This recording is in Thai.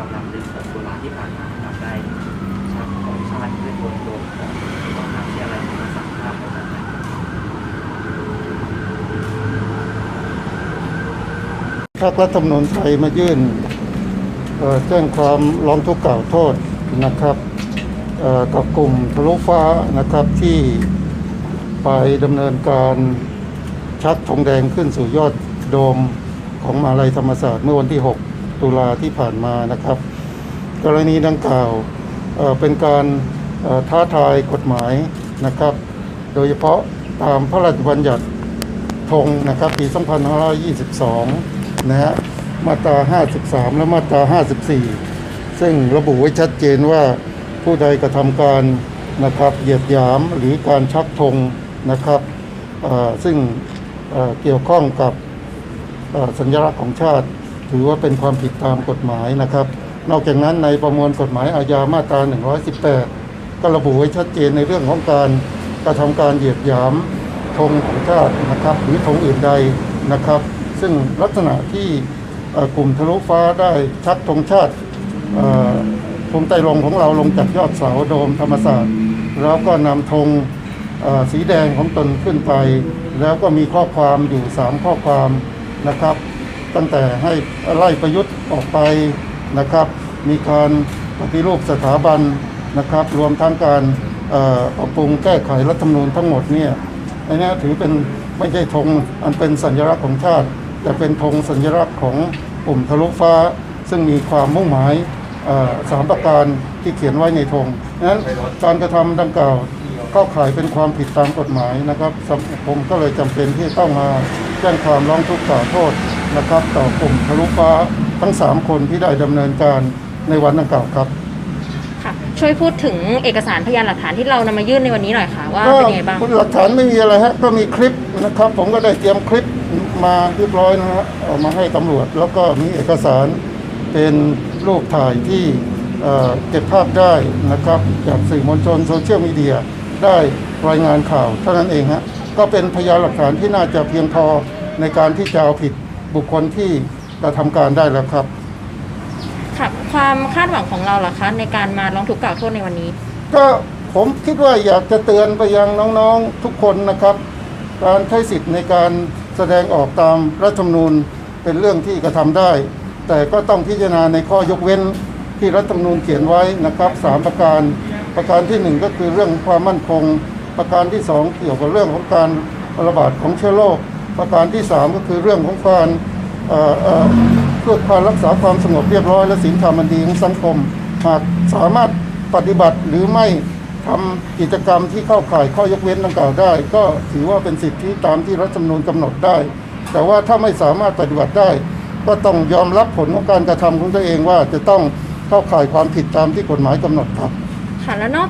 กำลังดึงกับตุลาที่ผ่านมาครับได้ชักของชาติได้โดนโดนต้องทำเชียอะไรมาสั่งภาพแบบนั้นพระรัฐธรรมนูญไทยมายื่นแจ้งความร้องทุกข์กล่าวโทษนะครับกับกลุ่มทะลุฟ้านะครับที่ไปดำเนินการชักธงแดงขึ้นสู่ยอดโดมของมาลัยธรรมศาสตร์เมื่อวันที่ 6 ตุลาที่ผ่านมานะครับ กรณีดังกล่าวเเป็นการท้าทายกฎหมายนะครับ โดยเฉพาะตามพระราชบัญญัติธงนะครับปี 2522 นะฮะมาตรา 53 และมาตรา 54 ซึ่งระบุไว้ชัดเจนว่าผู้ใดกระทำการนะครับเหยียดหยามหรือการชักธงนะครับซึ่งเกี่ยวข้องกับสัญลักษณ์ของชาติ ถือว่าเป็นความผิดตามกฎหมายนะครับ นอกจากนั้นในประมวลกฎหมายอาญามาตรา 118 ก็ระบุไว้ชัดเจนในเรื่องของการกระทำการเหยียดหยามธงของชาตินะครับหรือธงอื่นใดนะครับ ซึ่งลักษณะที่กลุ่มทะลุฟ้าได้ชักธงชาติธงไตรรงของเราลงจากยอดเสาโดมธรรมศาสตร์ แล้วก็นำธงสีแดงของตนขึ้นไป แล้วก็มีข้อความอยู่ 3 ข้อความนะครับ ตั้งแต่ให้ไล่ประยุทธ์ออกไปนะครับ มีการปฏิรูปสถาบันนะครับ รวมทั้งการปรับปรุงแก้ไขรัฐธรรมนูญทั้งหมดเนี่ยอันนี้ถือเป็นไม่ใช่ธงอันเป็นสัญลักษณ์ของชาติ แต่เป็นธงสัญลักษณ์ของกลุ่มทะลุฟ้า ซึ่งมีความมุ่งหมายสามประการที่เขียนไว้ในธงนั้นการกระทำดังกล่าว เข้าข่ายเป็นความผิดตามกฎหมายนะครับสำผมก็เลยจำเป็นที่ต้องมาแจ้งความร้องทุกข์กล่าวโทษนะครับ ต่อกลุ่มทะลุฟ้าทั้ง 3 คนที่ได้ดำเนินการในวันดังกล่าวครับค่ะช่วยพูดถึงเอกสารพยานหลักฐานที่เรานำมายื่นในวันนี้หน่อยค่ะว่าก็เป็นยังไงบ้างหลักฐานไม่มีอะไรฮะก็มีคลิปนะครับ ผมก็ได้เตรียมคลิปมาเรียบร้อยนะฮะเอามาให้ตำรวจ แล้วก็มีเอกสารเป็นรูปถ่ายที่เอ่อเก็บภาพได้นะครับจากสื่อมวลชนโซเชียลมีเดีย ได้รายงานข่าวเท่านั้นเองฮะก็เป็นพยานหลักฐานที่น่าจะเพียงพอในการที่จะเอาผิดบุคคลที่กระทำการได้แล้วครับ ค่ะความคาดหวังของเราล่ะคะ ในการมาร้องทุกข์กล่าวโทษในวันนี้ ก็ผมคิดว่าอยากจะเตือนไปยังน้องๆทุกคนนะครับ การใช้สิทธิ์ในการแสดงออกตามรัฐธรรมนูญเป็นเรื่องที่กระทำได้ แต่ก็ต้องพิจารณาในข้อยกเว้นที่รัฐธรรมนูญเขียนไว้นะครับสามประการ ประการที่หนึ่งก็คือเรื่องความมั่นคง ประการที่สองเกี่ยวกับเรื่องของการระบาดของเชื้อโรคประการที่สามก็คือเรื่องของการเพื่อการรักษาความสงบเรียบร้อย และศีลธรรมดีของสังคม หากสามารถปฏิบัติหรือไม่ทำกิจกรรมที่เข้าข่ายข้อยกเว้นดังกล่าวได้ ก็ถือว่าเป็นสิทธิตามที่รัฐธรรมนูญกำหนดได้ แต่ว่าถ้าไม่สามารถปฏิบัติได้ ก็ต้องยอมรับผลของการกระทำของตัวเองว่าจะต้องเข้าข่ายความผิดตามที่กฎหมายกำหนดครับ ค่ะแล้วนอก